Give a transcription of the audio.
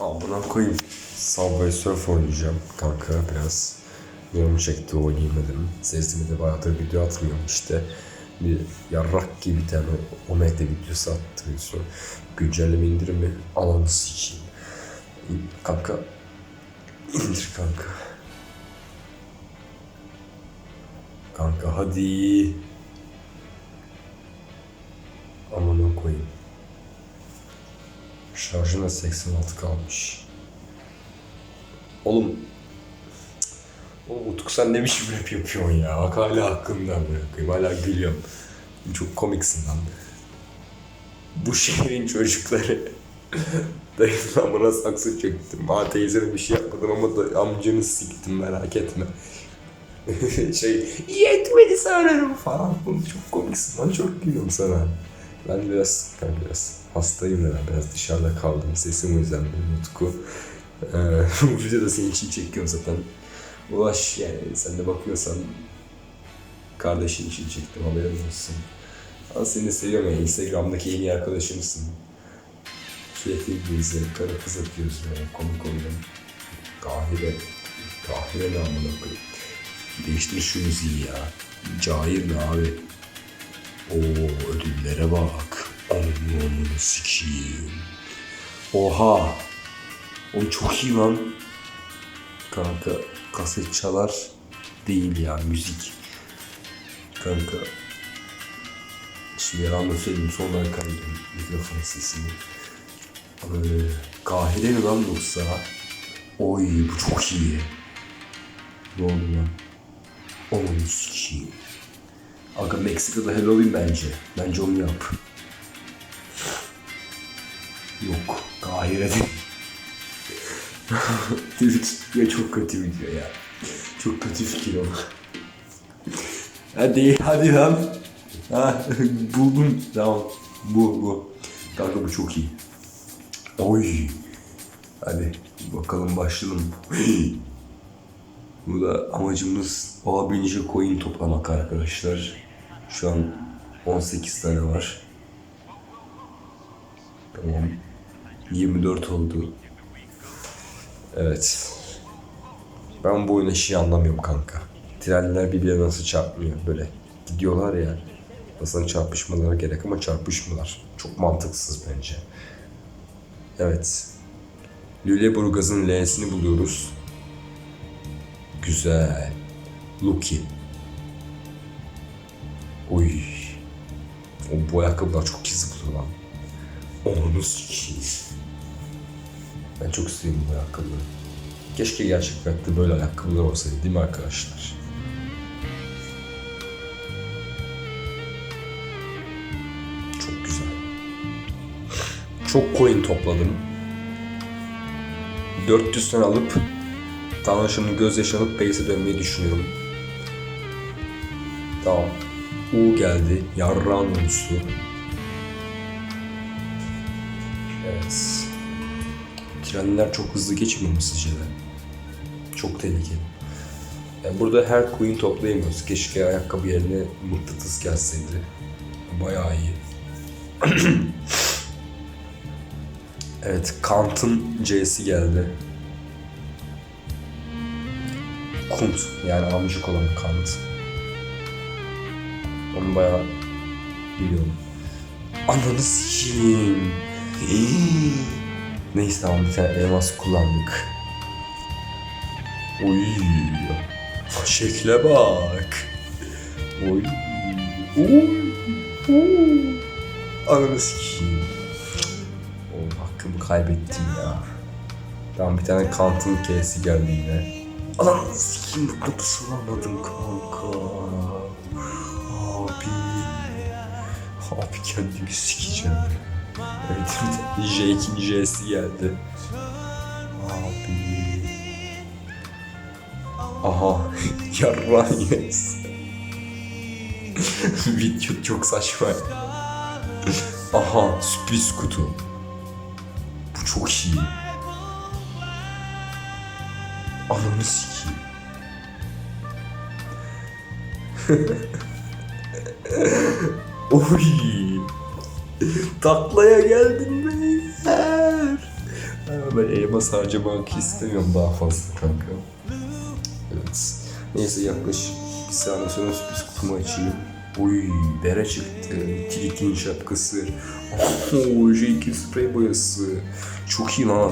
Amına koyayım. Subway Surf oynayacağım kanka biraz. Canım çekti oynayayım dedim. Sesimi de bayağıdır video atmıyorum işte. Bir yarrak gibi bir tane Omega videosu attırıyorsun. Güncelleme indirimi alanı sikeyim. Kanka. indir kanka. Kanka hadi. Şarjım da 86 kalmış. Oğlum. Oğlum Utku sen ne biçim rap yapıyorsun ya? Bak hala hakkından bırakayım. Hala gülüyorum. Çok komiksin lan. Bu şehrin çocukları. Dayının amına saksı çektim. Ha teyzene bir şey yapmadım ama da amcanı siktim merak etme. şey yetmedi sanırım falan. Oğlum çok komiksin lan çok gülüyorum sana. Ben biraz, ben biraz hastayım da biraz dışarıda kaldım. Sesim o yüzden benim Utku. Ee, bu videoda senin için çekiyorum zaten. Ulaş yani sen de bakıyorsan kardeşin için çektim haberin olsun. Ben seni seviyorum yani Instagram'daki en iyi arkadaşımsın. Sürekli birbirimize kara kız atıyoruz yani komik oluyor. Kahire, kahire ne amına koyayım. Değiştir şu müziği ya. Cahil ne abi? Oo ödüllere bak. Onunu sikiyim. Oha. O çok iyi lan. Kanka kaset çalar değil ya müzik. Kanka. Şimdi söyleyeyim sonra kaydım mikrofon sesini. Öyle Kahire mi lan yoksa? Oy bu çok iyi. Ne lan? Onun sikiyim. Aga Meksika'da Halloween bence. Bence onu yap. Yok. Kahire'de. ya çok kötü video ya. Çok kötü fikir o. Hadi hadi lan. Ha, buldum. Tamam. Bu bu. Kanka bu çok iyi. Oy. Hadi bakalım başlayalım. Burada amacımız olabildiğince coin toplamak arkadaşlar. Şu an 18 tane var. Tamam. 24 oldu. Evet. Ben bu oyunu şey anlamıyorum kanka. Trenler birbirine nasıl çarpmıyor böyle. Gidiyorlar ya. Aslında çarpışmalara gerek ama çarpışmıyorlar. Çok mantıksız bence. Evet. Lüleburgaz'ın L'sini buluyoruz. Güzel. Lucky. Oy. O bu ayakkabılar çok iyi zıplıyor lan. Onu sikeyim. Ben çok istiyorum bu ayakkabıları. Keşke gerçek böyle ayakkabılar olsaydı değil mi arkadaşlar? Çok güzel. Çok coin topladım. 400 tane alıp Tanrı'nın gözyaşı alıp base'e dönmeyi düşünüyorum. Tamam. U geldi. Yarran ulusu. Evet. Trenler çok hızlı geçmiyor mu sizce de? Çok tehlikeli. Yani burada her coin toplayamıyoruz. Keşke ayakkabı yerine mıknatıs gelseydi. Bayağı iyi. evet, Kant'ın C'si geldi. Kunt yani amcık olan Kant. Onu bayağı biliyorum. Ananı sikeyim. Hii. Neyse tamam bir tane elmas kullandık. Oy. Şekle bak. Oy. Oy. Oy. Ananı sikeyim. Oğlum hakkımı kaybettim ya. Tamam bir tane Kant'ın K'si geldi yine. Ananı sikeyim mıknatıs alamadım kanka. Abi kendimi sikeceğim. Evet bir de J ikinci J'si geldi. Abi. Aha. Yarran yes. Video çok saçma. Aha sürpriz kutu. Bu çok iyi. Ananı sikeyim. Oy. Taklaya geldim beyler. Ben elmas harcamak istemiyorum daha fazla kanka. Evet. Neyse yaklaşık bir saniye sonra sürpriz kutumu açayım. Uy, bere çıktı. Tilkin şapkası. Oh, J2 sprey boyası. Çok iyi lan.